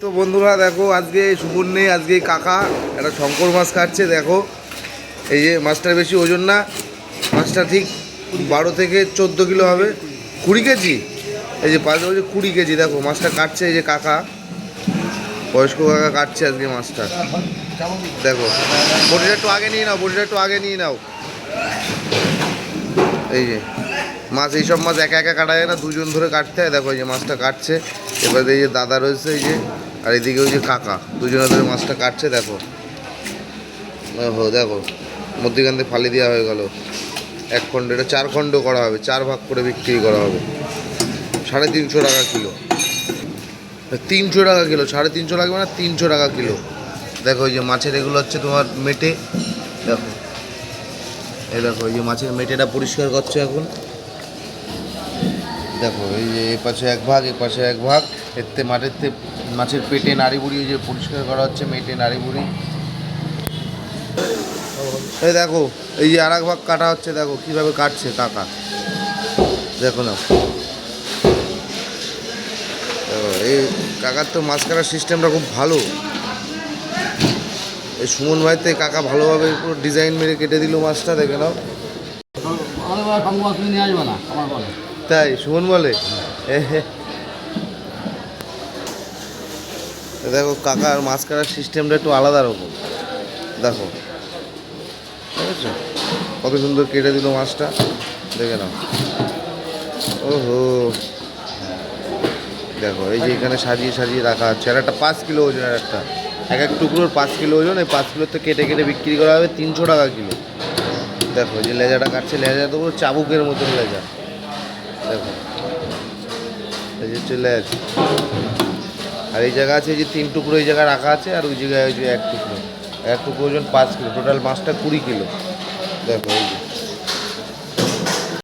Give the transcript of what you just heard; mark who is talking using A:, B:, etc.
A: তো বন্ধুরা দেখো, আজকে সুমন নেই, আজকে কাকা। একটা শঙ্কর মাছ কাটছে দেখো। এই যে মাছটার বেশি ওজন না। মাছটা ঠিক বারো থেকে চোদ্দ কিলো হবে। কুড়ি কেজি? এই যে পাঁচ বলছে কুড়ি কেজি, দেখো, মাছটা কাটছে এই যে কাকা। বয়স্ক কাকা কাটছে আজকে মাছটা। দেখো, বটিটা একটু আগে নিয়ে নাও, বটিটা একটু আগে নিয়ে নাও। এই যে, মাছ এইসব মাছ একা একা কাটা যায় না, দুজন ধরে কাটতে হয়। দেখো, এই যে মাছটা কাটছে। এবার এই যে দাদা রয়েছে, এই যে আর এদিকে ওই যে কাকা, দুজনে ধরে মাছটা কাটছে, দেখো। ওহো, দেখো, মধ্যিখান থেকে ফালি দেওয়া হয়ে গেল। এক খণ্ড, এটা চার খণ্ড করা হবে, চার ভাগ করে বিক্রি করা হবে। সাড়ে তিনশো টাকা কিলো। তিনশো টাকা কিলো, সাড়ে তিনশো লাগবে না, তিনশো টাকা কিলো। দেখো ওই যে মাছের এগুলো হচ্ছে তোমার মেটে। দেখো। এই দেখো, এই যে মাছের মেটেটা পরিষ্কার করছে এখন। দেখো, এই যে এ পাশে এক ভাগ, এ পাশে এক ভাগ, এতে মাঠের মাছের পেটে নাড়ি বুড়ি ওই যে পরিষ্কার করা হচ্ছে, মেটে নাড়ি বুড়ি। এই দেখো, এই যে আর ভাগ কাটা হচ্ছে, দেখো, কীভাবে কাটছে, কাকা। দেখো না এই কাকার তো মাছ কাটার সিস্টেমটা খুব ভালো। এই সুমন ভাইতে কাকা ভালোভাবে পুরো ডিজাইন মেরে কেটে দিল মাছটা, দেখে নাও।
B: আমার
A: তাই, সুমন বলে। দেখো, কাকার মাছ কাটার সিস্টেমটা একটু আলাদা রকম। দেখো। বুঝেছ? কত সুন্দর কেটে দিল মাছটা। দেখে নাও। ওহো। দেখো, এই যে এখানে সাজিয়ে সাজিয়ে রাখা হচ্ছে। আর একটা পাঁচ কিলো ওজনের একটা। এক এক টুকরোর পাঁচ কিলো ওজন। এই পাঁচ কিলো তো কেটে কেটে বিক্রি করা হবে তিনশো টাকা কিলো। দেখো যে লেজাটা কাটছে লেজা তো পুরো চাবুকের মতন লেজা। দেখো। এই যে চলে আছে। আর এই জায়গা আছে যে তিন টুকরো এই জায়গায় রাখা আছে, আর ওই জায়গায় ওই যে এক টুকরো। এক টুকরো ওজন পাঁচ কিলো টোটাল মাছটা কুড়ি কিলো। দেখো, এই যে।